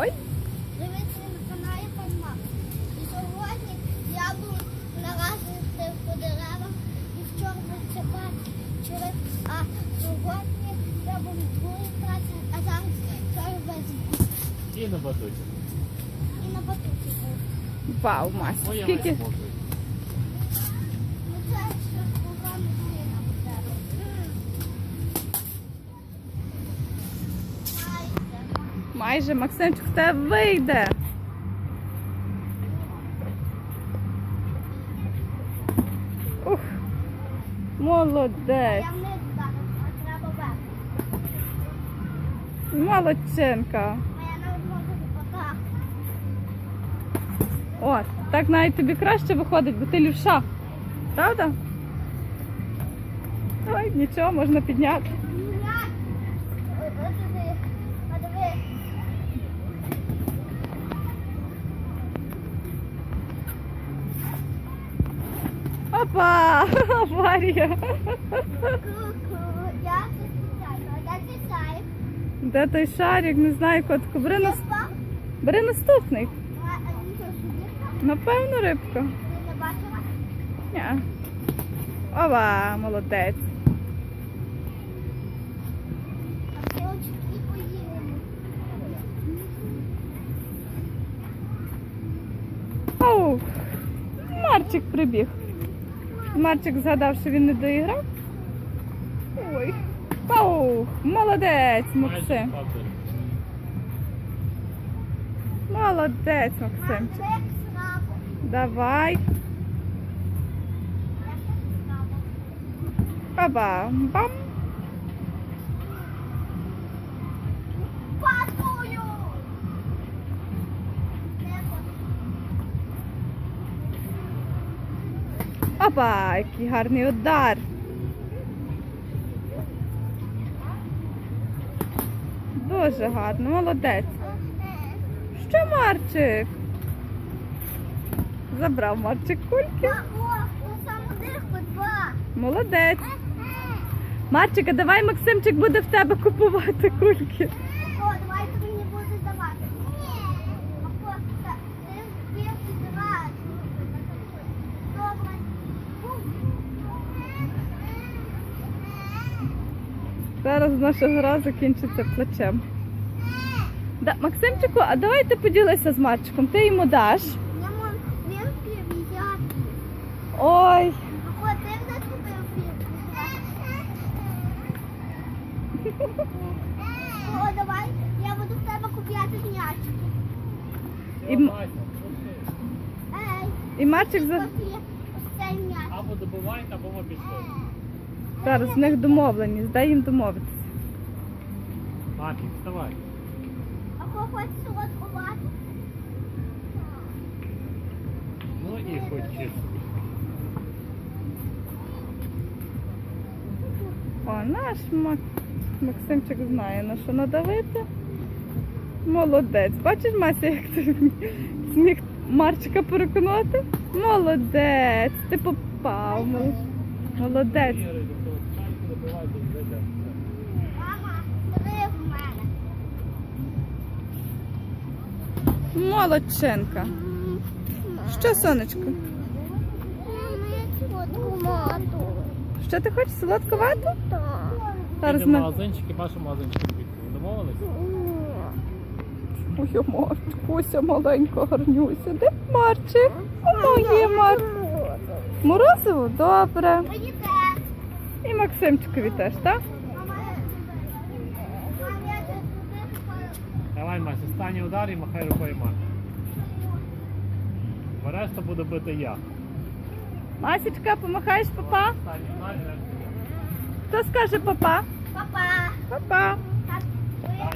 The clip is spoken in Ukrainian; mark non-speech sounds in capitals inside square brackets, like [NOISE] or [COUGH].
Ой, Дивіться на каналі пан Макс. І сьогодні я буду наразити по деревам і вчора це бачили. А сьогодні я буду в другій праці, а зараз вчора везу. І на батуті. І на батуті був. вау, Мася. Скільки? Майже Максимчик в тебе вийде. Ух, молодець. Молодчинка. О, так навіть тобі краще виходить, бо ти лівша. Правда? Ой, нічого, можна підняти. Як? Ой, ось сюди. А диви. Опа! [LAUGHS] Аварія! Я де той шарик? Не знаю, котку. Бери, нас... Бери наступний. Напевно, рибка. Не бачила? Ні. Ова, молодець. Оу, Марчик прибіг. Марчик згадав, що він не доіграв. Ой. Оу, молодець, Максим. Молодець, Максим. Давай. Як Опа, який гарний удар. Дуже гарно, молодець. Що Марчик? Забрав Марчик кульки. Молодець. Марчик, а давай Максимчик буде в тебе купувати кульки. О, давай ти мені будеш давати. Ні. А просто ти вбив два. Добре. Зараз наша гра закінчиться плачем. Да, Максимчику, а давай ти поділися з Марчиком. Ти йому даш. Ой. О, давай, я буду в тебе купляти м'ячики. І. І Марчик за... Або добивайте, або пішли. Зараз в них домовленість, дай їм домовитися. Мафік, вставай. А хто хоче солодкувати? Ну і хочеш. О, наш Мак... Максимчик знає на що надавити. Молодець. Бачиш, Мася, як ти зміг Марчика переконати? Молодець. Ти попав. Молодець. Добивайте, йдете. Мама, диви в мене. Молодчинка. Що, сонечко? Солодкувату. Що ти хочеш солодковату? Так. Зараз ми. магазинчик і вашу магазинчик бігти. Ви домовились? Моя Марчикуся маленька гарнюся. Де Марчик? Моє Марчик. Морозиво? Добре. І Максимчикові теж, так? Давай, Мася, останній удар і махай рукою Марк. Бо решта буду бити я. Масічка, помахаєш папа? Хто скаже папа? Папа. Папа. Так,